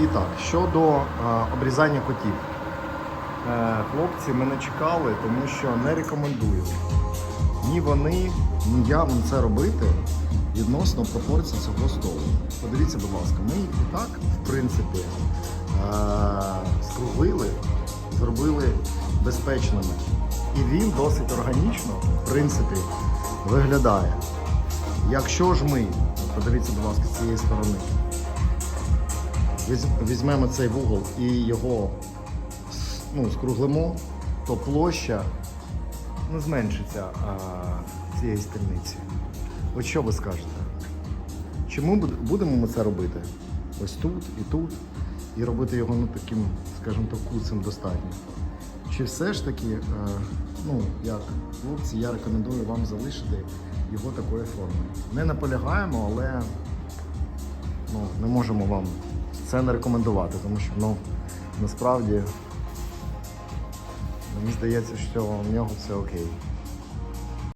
І так, щодо е, обрізання котів. Е, хлопці мене чекали, тому що не рекомендую. Ні вони, ні я вам це робити відносно пропорцій цього столу. Подивіться, будь ласка, ми їх і так, в принципі, е, скруглили, зробили безпечними. І він досить органічно, в принципі, виглядає. Якщо ж ми, подивіться, будь ласка, з цієї сторони, візьмемо цей вугол і його ну, скруглимо, то площа не зменшиться а, цієї стільниці. От що ви скажете? Чому буд- будемо ми це робити? Ось тут і тут, і робити його ну, таким, скажімо так, куцем достатньо. Чи все ж таки, е, ну, як хлопці, я рекомендую вам залишити його такої форми. Не наполягаємо, але ну, не можемо вам це не рекомендувати, тому що ну, насправді мені здається, що в нього все окей.